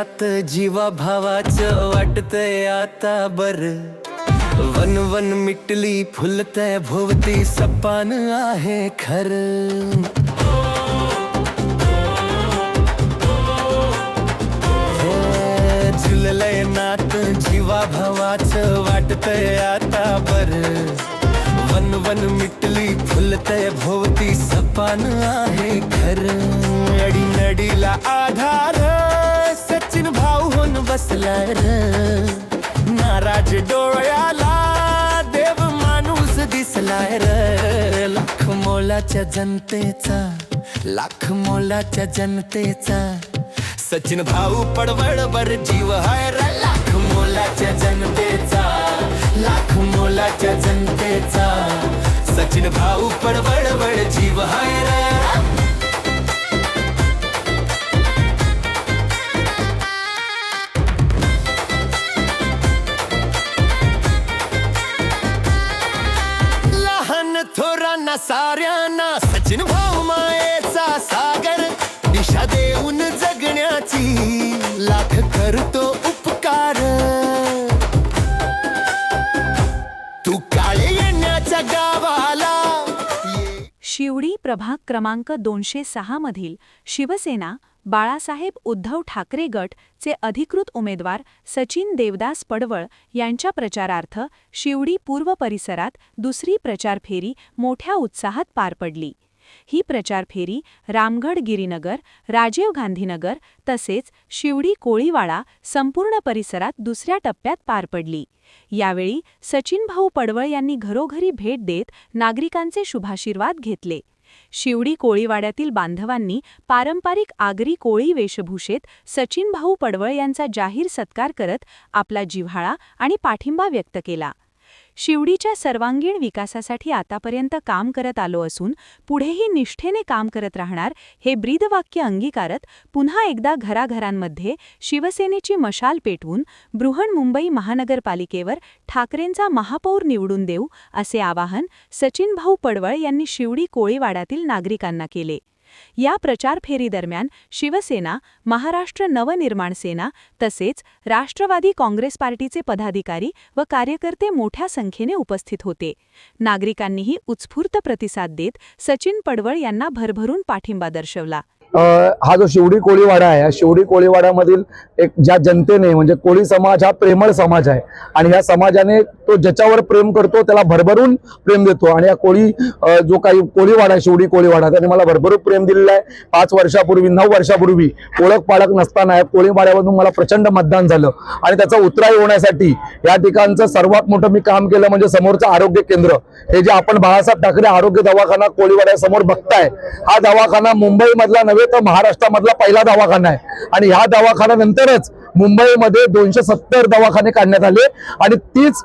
नात जीवा भावाचं वाटतंय आता बर. वन वन मिटली फुलतय भोवती सपान आहे खरं. हे नात जीवा भावाचं वाटतंय आता बर. वन वन मिटली फुलतय भोवती सपान आहे खर. अडी नडीला आधार बसला र. नाराज डोळ्याला देव माणूस दिसलाय र. लाख मोलाच्या जनतेचा लाख मोलाच्या जनतेचा. सचिन भाऊ पडवळवर जीव हाय र. लाख मोलाच्या जनतेचा लाख मोलाच्या जनतेचा. सचिन भाऊ पडवळवळ जीव हाय र. थोरांना साऱ्यांना सचिन भाऊ मायेचा सागर दिशा देऊन जगण्याची लाख करतो. प्रभाग क्रमांक दोनशे सहा मधील शिवसेना बाळासाहेब उद्धव ठाकरे गट चे अधिकृत उमेदवार सचिन देवदास पडवळ यांच्या प्रचारार्थ शिवडी पूर्व परिसरात दुसरी प्रचार फेरी मोठ्या उत्साहात पार पडली. ही प्रचार फेरी रामगड गिरीनगर राजीव गांधीनगर तसेच शिवडी कोळीवाडा संपूर्ण परिसरात दुसऱ्या टप्प्यात पार पडली. यावेळी सचिन भाऊ पडवळ यांनी घरोघरी भेट देत नागरिकांचे शुभाशीर्वाद घेतले. शिवडी कोळीवाड्यातील बांधवांनी पारंपरिक आगरी कोळी वेशभूषेत सचिन भाऊ पडवळ यांचा जाहीर सत्कार करत आपला जिव्हाळा आणि पाठिंबा व्यक्त केला. शिवडीच्या सर्वांगीण विकासासाठी आतापर्यंत काम करत आलो असून पुढेही निष्ठेने काम करत राहणार हे ब्रीदवाक्य अंगीकारत पुन्हा एकदा घराघरांमध्ये शिवसेनेची मशाल पेटवून बृहन्मुंबई महानगरपालिकेवर ठाकरेंचा महापौर निवडून देऊ असे आवाहन सचिन भाऊ पडवळ यांनी शिवडी कोळीवाड्यातील नागरिकांना केले. या प्रचार फेरीदरम्यान शिवसेना महाराष्ट्र नवनिर्माण सेना तसेच राष्ट्रवादी काँग्रेस पार्टीचे पदाधिकारी व कार्यकर्ते मोठ्या संख्येने उपस्थित होते. नागरिकांनीही उत्स्फूर्त प्रतिसाद देत सचिन पडवळ यांना भरभरून पाठिंबा दर्शवला. हा जो शिवडी कोळीवाडा आहे या शिवडी कोळीवाड्यामधील एक ज्या जनतेने म्हणजे कोळी समाज हा प्रेमळ समाज आहे आणि ह्या समाजाने तो ज्याच्यावर प्रेम करतो त्याला भरभरून प्रेम देतो. आणि या कोळी जो काही कोळीवाडा आहे शिवडी कोळीवाडा त्याने मला भरभरून प्रेम दिलेलं आहे. पाच वर्षापूर्वी नऊ वर्षापूर्वी ओळख पाळख नसताना या कोळीवाड्यामधून मला प्रचंड मतदान झालं. आणि त्याचा उतराई होण्यासाठी या ठिकाणचं सर्वात मोठं मी काम केलं म्हणजे समोरचं आरोग्य केंद्र. हे जे आपण बाळासाहेब ठाकरे आरोग्य दवाखाना कोळीवाड्यासमोर बघताय हा दवाखाना मुंबईमधला नव्हे तर महाराष्ट्रामधला पहिला दवाखाना आहे. आणि ह्या दवाखान्यानंतरच मुंबईमध्ये दोनशे सत्तर दवाखाने काढण्यात आले आणि तीच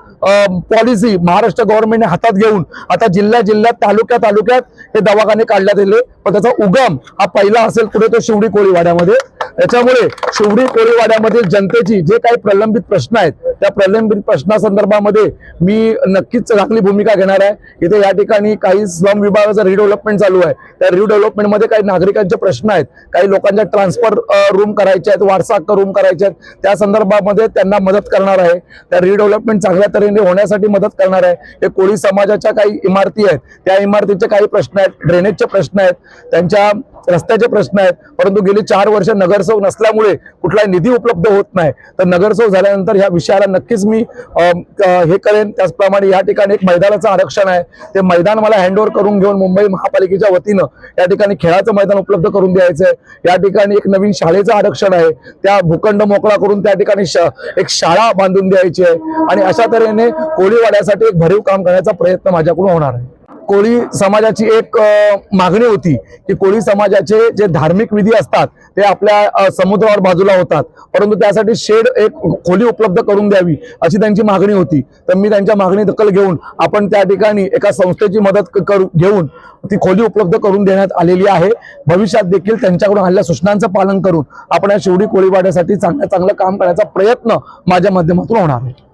पॉलिसी महाराष्ट्र गव्हर्नमेंटने हातात घेऊन आता जिल्ह्या जिल्ह्यात तालुक्या तालुक्यात हे दवाखाने काढण्यात आले. पण त्याचा उगम हा पहिला असेल पुढे तो शिवडी कोळीवाड्यामध्ये. त्याच्यामुळे शिवडी कोळीवाड्यामधील जनतेची जे काही प्रलंबित प्रश्न आहेत त्या प्रलंबित प्रश्नासंदर्भामध्ये मी नक्कीच चांगली भूमिका घेणार आहे. इथे या ठिकाणी काही स्लम विभागाचं रिडेव्हलपमेंट चालू आहे. त्या रिडेव्हलपमेंटमध्ये काही नागरिकांचे प्रश्न आहेत. काही लोकांच्या ट्रान्सफर रूम करायचे आहेत वारसा हक्क रूम करायचे आहेत. त्या संदर्भामध्ये त्यांना मदत करणार आहे. त्या रिडेव्हलपमेंट चांगल्या तऱ्हेने होण्यासाठी मदत करणार आहे. हे कोळी समाजाच्या काही इमारती आहेत. त्या इमारतीचे काही प्रश्न आहेत ड्रेनेजचे प्रश्न आहेत. त्यांच्या रस्त्याचे प्रश्न आहेत. परंतु गेली चार वर्ष नगरसेवक नसल्यामुळे कुठलाही निधी उपलब्ध होत नाही. तर नगरसेवक झाल्यानंतर ह्या विषयाला नक्कीच मी हे करेन. त्याचप्रमाणे या ठिकाणी एक मैदानाचं आरक्षण आहे. ते मैदान मला हँडओव्हर करून घेऊन मुंबई महापालिकेच्या वतीनं या ठिकाणी खेळाचं मैदान उपलब्ध करून द्यायचं आहे या ठिकाणी एक नवीन शाळेचं आरक्षण आहे. त्या भूखंड मोकळा करून त्या ठिकाणी एक शाळा बांधून द्यायची आहे. आणि अशा तऱ्हेने कोळीवाड्यासाठी एक भरीव काम करण्याचा प्रयत्न माझ्याकडून होणार आहे. कोळी समाजाची एक मागणी होती की कोळी समाजाचे जे धार्मिक विधी असतात ते आपल्या समुद्रावर बाजूला होतात. परंतु त्यासाठी शेड एक खोली उपलब्ध करून द्यावी अशी त्यांची मागणी होती. तर मी त्यांच्या मागणी दखल घेऊन आपण त्या ठिकाणी एका संस्थेची मदत करू घेऊन ती खोली उपलब्ध करून देण्यात आलेली आहे. भविष्यात देखील त्यांच्याकडून आलेल्या सूचनांचं पालन करून आपण या शिवडी कोळीवाड्यासाठी चांगल्या चांगलं काम करण्याचा प्रयत्न माझ्या माध्यमातून होणार आहे.